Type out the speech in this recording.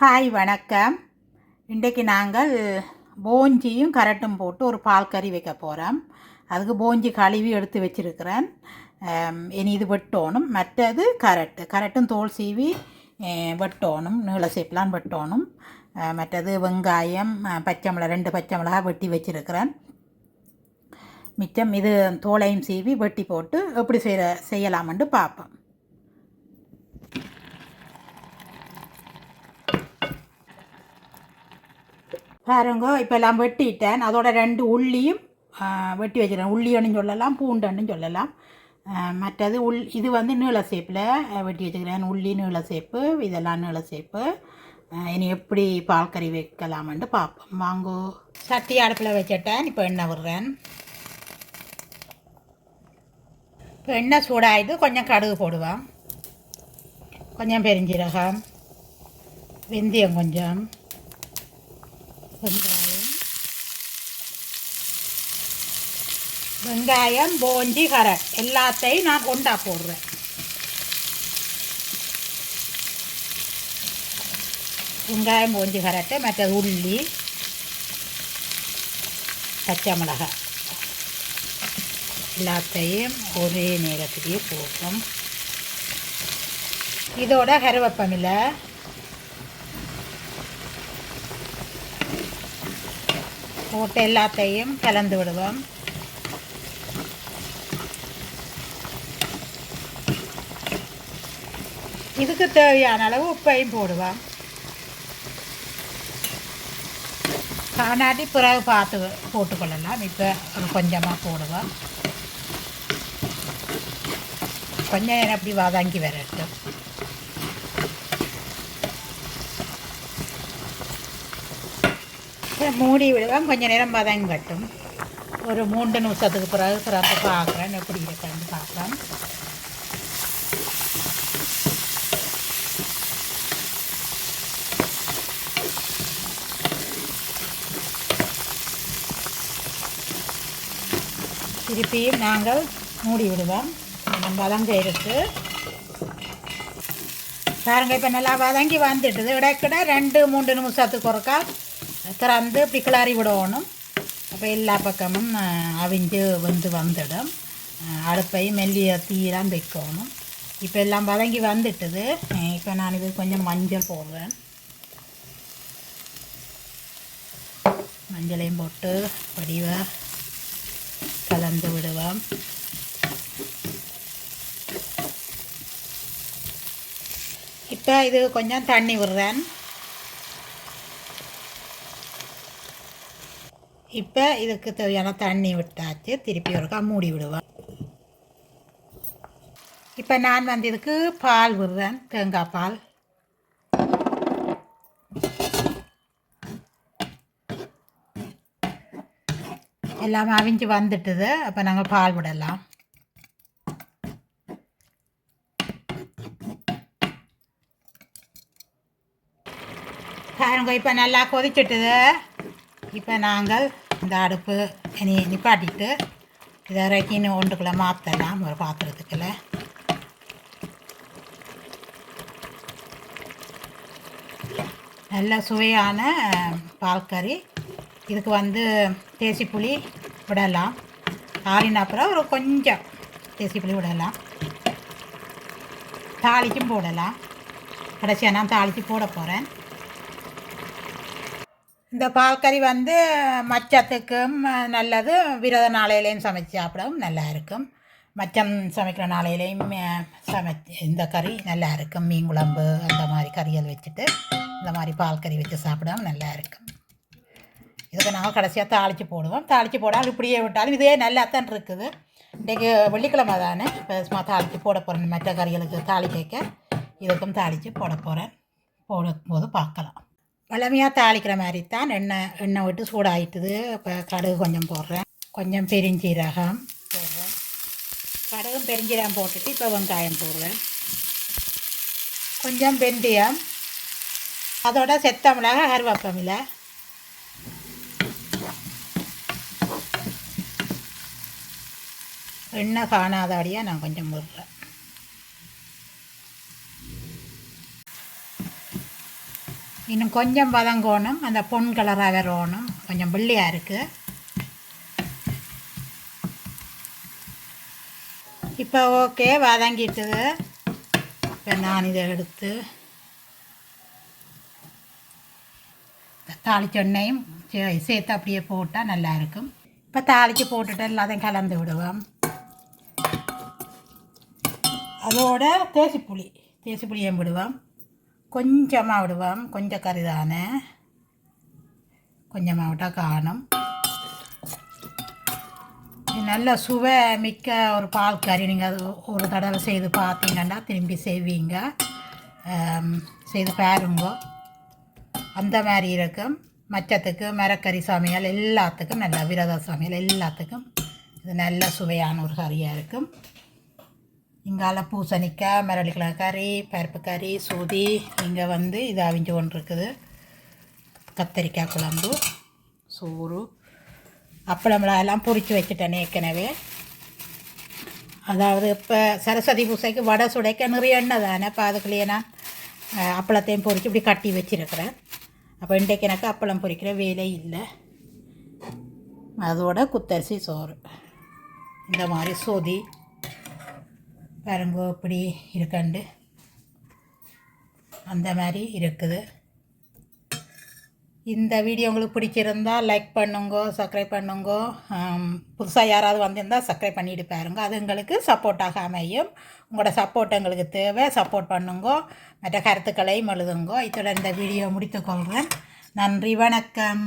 Hi வணக்கம். இன்றைக்கு நாங்கள் போஞ்சியும் கரட்டும் போட்டு ஒரு பால் கறி வைக்க போகிறோம் அதுக்கு போஞ்சி கழுவி எடுத்து வச்சிருக்கிறேன். இனி இது வெட்டணும். மற்றது கரட்டு. கரட்டும் தோல் சீவி வெட்டோணும் வெட்டணும். நீள சேப்பெலாம் வெட்டணும். மற்றது வெங்காயம் பச்சை மிளகா ரெண்டு பச்சை மிளகா வெட்டி வச்சுருக்கிறேன். மிச்சம் இது தோலையும் சீவி வெட்டி போட்டு எப்படி செய்ய செய்யலாமென்று பார்ப்போம். பாருங்க இப்போ எல்லாம் வெட்டிட்டேன். அதோட ரெண்டு உள்ளியும் வெட்டி வச்சிருக்கேன். உள்ளியன்னு சொல்லலாம் பூண்டன்னு சொல்லலாம். மற்றது உள் இது வந்து நீள சேப்பில் வெட்டி வச்சுக்கிறேன் உள்ளி நீள சேப்பு இதெல்லாம் நீள சேப்பு. இனி எப்படி பால் கறி வைக்கலாமென்ட்டு பார்ப்போம். வாங்கோ. சட்டி அடுப்பில் வச்சுட்டேன். இப்போ எண்ணெய் விடுறேன். இப்போ எண்ணெய் சூடாயிட்டு கொஞ்சம் கடுகு போடுவேன் கொஞ்சம் பெருஞ்சீரகம் வெந்தயம் கொஞ்சம். வெங்காயம். வெங்காயம் போஞ்சி கரை. எல்லாத்தையும் நான் கொண்டா போடுறேன். வெங்காயம் போஞ்சி கரட்டை மற்ற உள்ளி பச்சை மிளகாய். எல்லாத்தையும் ஒரே நேரத்திலேயே போட்டோம். இதோட கருவேப்பமில்லை போட்டு எல்லாத்தையும் கலந்து விடுவோம் இதுக்கு தேவையான அளவு உப்பையும் போடுவோம் காணாட்டி பிறகு பார்த்து போட்டுக்கொள்ளலாம் இப்போ ஒரு கொஞ்சமாக போடுவோம் கொஞ்சம் நேரம் அப்படி வதங்கி வரட்டும் மூடி விடுவேன். கொஞ்ச நேரம் வதங்கட்டும் ஒரு மூன்று நிமிஷத்துக்கு பிறகு பிறகு பார்க்குறேன். எப்படி இருக்கான்னு பார்க்கலாம். திருப்பியும் நாங்கள் மூடி விடுவோம். நம்ம வதங்க இருக்கு பாருங்க இப்போ நல்லா வதங்கி வந்துட்டுது இடைக்கிட ரெண்டு மூன்று நிமிஷத்துக்கு ஒருக்கா திறந்து இப்படி கிளறி விடணும் அப்போ எல்லா பக்கமும் அவிஞ்சு வந்து வந்துடும் அடுப்பை மெல்லிய தீயெல்லாம் வைக்கணும் இப்போ எல்லாம் வதங்கி வந்துட்டுது இப்போ நான் இது கொஞ்சம் மஞ்சள் போடுறேன் மஞ்சளையும் போட்டு வடிவ கலந்து விடுவேன் இப்போ இது கொஞ்சம் தண்ணி விடுறேன் இப்போ இதுக்கு தேவையான தண்ணி விட்டாச்சு. திருப்பி ஒருக்கா மூடி விடுவேன் இப்போ நான் வந்து இதுக்கு பால் விடுறேன். தேங்காய் பால். எல்லாம் அவிஞ்சு வந்துட்டுது. அப்போ நாங்கள் பால் விடலாம். பாருங்க இப்போ நல்லா கொதிச்சுட்டுது. இப்போ நாங்கள் இந்த அடுப்பு இனி நிப்பாட்டிட்டு இதை இறக்கின்னு ஒன்றுக்குள்ளே மாற்றலாம் ஒரு பாத்திரத்துக்குள்ள. நல்ல சுவையான பால் கறி. இதுக்கு வந்து தேசி புளி விடலாம். ஆறின அப்புறம் ஒரு கொஞ்சம் தேசி புளி விடலாம். தாளிக்கும் போடலாம். கடைசியாக நான் தாளித்து போட போகிறேன் இந்த பால்கறி வந்து மச்சத்துக்கும் நல்லது. விரத நாளையிலையும் சமைச்சு சாப்பிடவும் நல்லா இருக்கும். மச்சம் சமைக்கிற நாளையிலையும் சமைச்சு இந்த கறி நல்லா இருக்கும். மீன் குழம்பு அந்த மாதிரி கறிகள் வச்சுட்டு இந்த மாதிரி பால் கறி வச்சு சாப்பிடவும் நல்லா இருக்கும். இதுக்கு நாங்கள் கடைசியாக தாளித்து போடுவோம். தாளித்து போடாமல் இப்படியே விட்டாலும் இதே நல்லா தான் இருக்குது. இன்றைக்கு வெள்ளிக்கிழமை தானே. இப்போ சும்மா தாளித்து போட போகிறேன் மற்ற கறிகளுக்கு தாளி கேட்க இதுக்கும் தாளித்து போட போகிறேன் போடும்போது பார்க்கலாம். வளமையாக தாளிக்கிற மாதிரி தான் எண்ணெய் எண்ணெய் விட்டு சூடாயிட்டுது. இப்போ கடுகு கொஞ்சம் போடுறேன். கொஞ்சம் பெருஞ்சீரகம் போடுறேன். கடுகும் பெருஞ்சீரகம் போட்டுட்டு இப்போ வெங்காயம் போடுறேன். கொஞ்சம் வெந்தயம். அதோட செத்த மிளகா கருவேப்பமில எண்ணெய் காணாதபடியாக நான் கொஞ்சம் போடுறேன் இன்னும் கொஞ்சம் வதங்கணும். அந்த பொன் கலராக வரணும். கொஞ்சம் வெள்ளையாக இருக்குது இப்போ ஓகே வதங்கிட்டுது இப்போ நான் இதை எடுத்து தாளிச்ச சே- சேர்த்து அப்படியே போட்டால் நல்லா இருக்கும். இப்போ தாளித்து போட்டுட்டு எல்லாத்தையும் கலந்து விடுவோம். அதோட தேசிப்புளி தேசிப்புளியும் விடுவோம். கொஞ்சமாக விடுவோம் கொஞ்சம் கறி தானே கொஞ்சமாக விட்டால் காணும். இது நல்ல சுவை மிக்க ஒரு பால் கறி. நீங்கள் அது ஒரு தடவை செய்து பார்த்தீங்கன்னா திரும்பி செய்வீங்க. செய்து பாருங்க. அந்த மாதிரி இருக்கும். மச்சத்துக்கு மரக்கறி சமையல் எல்லாத்துக்கும் நல்ல விரத சமையல் எல்லாத்துக்கும் இது நல்ல சுவையான ஒரு கறியாக இருக்கும். இங்கால பூசணிக்காய் மரளிக்கிழங்கு கறி பருப்பு கறி சூதி இங்கே வந்து இது அவிஞ்சு கொண்டு இருக்குது கத்தரிக்காய் குழம்பு சோறு அப்பளம்லாம் எல்லாம் பொரிச்சு வச்சுட்டேன் ஏற்கனவே. அதாவது இப்போ சரஸ்வதி பூசைக்கு வடை சுடைக்க நிறைய எண்ணெய் தானே இப்போ அதுக்குள்ளேயே நான் அப்பளத்தையும் பொறிச்சு இப்படி கட்டி வச்சிருக்கிறேன். அப்போ இன்றைக்கு எனக்கு அப்பளம் பொரிக்கிற வேலை இல்லை. அதோட குத்தரிசி சோறு. இந்த மாதிரி சொதி பாருங்க இப்படி இருக்கண்டு. அந்த மாதிரி இருக்குது. இந்த வீடியோ உங்களுக்கு பிடிச்சிருந்தா லைக் பண்ணுங்க சப்ஸ்கிரைப் பண்ணுங்க. புதுசாக யாராவது வந்திருந்தால் சப்ஸ்கிரைப் பண்ணிட்டு பாருங்க. அது எங்களுக்கு சப்போர்ட்டாக அமையும். உங்களோட சப்போர்ட் எங்களுக்கு தேவை. சப்போர்ட் பண்ணுங்க. மற்ற கருத்துக்களையும் எழுதுங்க. இத்துடன் இந்த வீடியோ முடித்துக்கொள்கிறேன் நன்றி வணக்கம்.